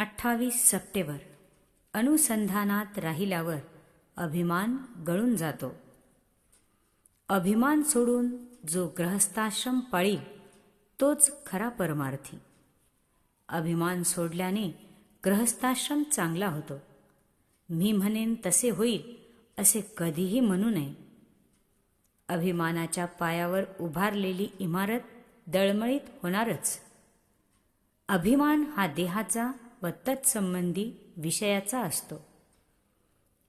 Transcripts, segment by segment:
अठ्ठावीस सप्टेंबर. अनुसंधानात राहिल्यावर अभिमान गळून जातो. अभिमान सोडून जो ग्रहस्थाश्रम पाळील तोच खरा परमार्थी. अभिमान सोडल्याने ग्रहस्थाश्रम चांगला होतो. मी म्हणेन तसे होईल असे कधीही म्हणू नये. अभिमानाच्या पायावर उभारलेली इमारत दळमळीत होणारच. अभिमान हा देहाचा व तत्संबंधी विषयाचा असतो.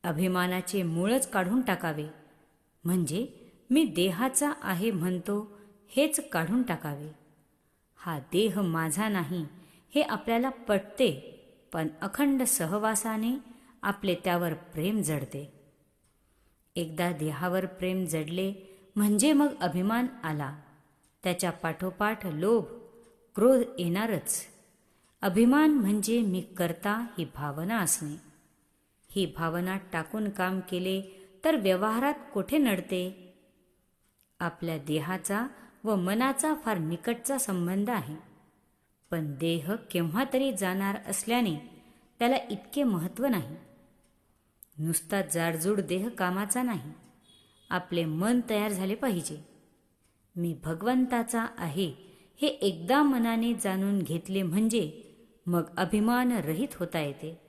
अभिमानाचे मूळच काढून टाकावे. म्हणजे मी देहाचा आहे म्हणतो हेच काढून टाकावे. हा देह माझा नाही हे आपल्याला पटते पण अखंड सहवासाने आपले त्यावर प्रेम जडते. एकदा देहावर प्रेम जडले म्हणजे मग अभिमान आला. त्याच्या पाठोपाठ लोभ क्रोध येणारच. अभिमान म्हणजे मी करता ही भावना असणे. ही भावना टाकून काम केले तर व्यवहारात कोठे नडते? आपल्या देहाचा व मनाचा फार निकटचा संबंध आहे. पण देह केव्हा तरी जाणार असल्याने त्याला इतके महत्त्व नाही. नुसता जाडजूड देह कामाचा नाही. आपले मन तयार झाले पाहिजे. मी भगवंताचा आहे हे एकदा मनाने जाणून घेतले म्हणजे मग अभिमान रहित होता येते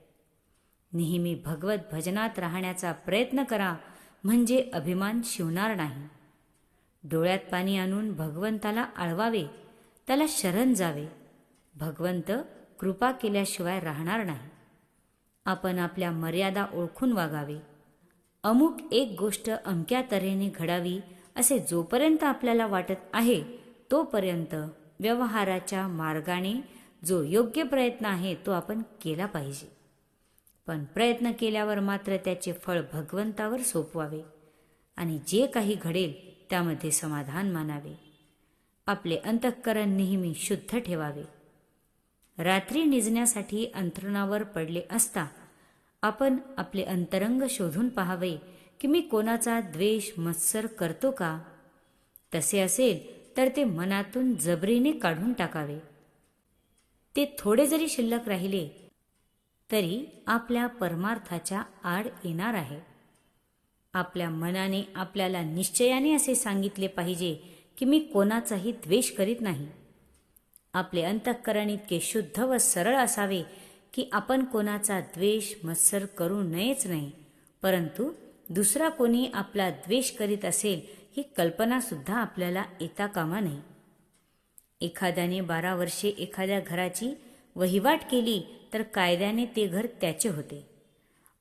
नेहमी भगवत भजनात राहण्याचा प्रयत्न करा म्हणजे अभिमान शिवणार नाही. डोळ्यात पाणी आणून भगवंताला आळवावे त्याला शरण जावे. भगवंत कृपा केल्याशिवाय राहणार नाही. आपण आपल्या मर्यादा ओळखून वागावे. अमुक एक गोष्ट अमक्या तऱ्हेने घडावी असे जोपर्यंत आपल्याला वाटत आहे तोपर्यंत व्यवहाराच्या मार्गाने जो योग्य प्रयत्न आहे तो आपण केला पाहिजे. पण प्रयत्न केल्यावर मात्र त्याचे फळ भगवंतावर सोपवावे आणि जे काही घडेल त्यामध्ये समाधान मानावे. आपले अंतःकरण नेहमी शुद्ध ठेवावे. रात्री निजण्यासाठी अंथरुणावर पडले असता आपण आपले अंतरंग शोधून पाहावे की मी कोणाचा द्वेष मत्सर करतो का? तसे असेल तर ते मनातून जबरीने काढून टाकावे. ते थोडे जरी शिल्लक राहिले तरी आपल्या परमार्थाच्या आड येणार आहे. आपल्या मनाने आपल्याला निश्चयाने असे सांगितले पाहिजे की मी कोणाचाही द्वेष करीत नाही. आपले अंतःकरण इतके शुद्ध व सरळ असावे की आपण कोणाचा द्वेष मत्सर करू नयेच नाही परंतु दुसरा कोणी आपला द्वेष करीत असेल ही कल्पनासुद्धा आपल्याला येता कामा नये. एखाद्याने बारा वर्षे एखाद्या घराची वहिवाट केली तर कायद्याने ते घर त्याचे होते.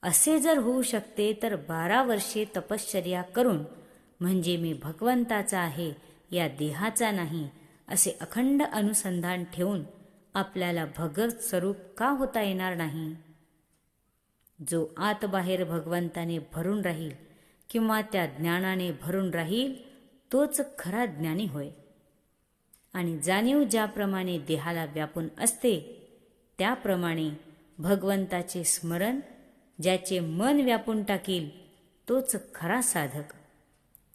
असे जर होऊ शकते तर बारा वर्षे तपश्चर्या करून म्हणजे मी भगवंताचा आहे या देहाचा नाही असे अखंड अनुसंधान ठेवून आपल्याला भगत स्वरूप का होता येणार नाही? जो आतबाहेर भगवंताने भरून राहील किंवा त्या ज्ञानाने भरून राहील तोच खरा ज्ञानी होय. आणि जाणीव ज्याप्रमाणे देहाला व्यापून असते त्याप्रमाणे भगवंताचे स्मरण ज्याचे मन व्यापून टाकील तोच खरा साधक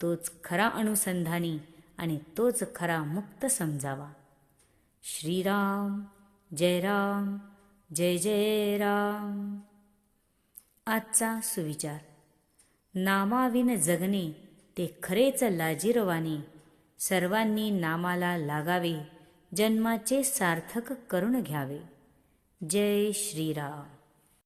तोच खरा अनुसंधानी आणि तोच खरा मुक्त समजावा. श्रीराम जय राम जय जय राम. आजचा सुविचार. नामाविन जगणे ते खरेच लाजीरवाने सर्वांनी नामाला लागावे जन्माचे सार्थक करून घ्यावे जय श्रीराम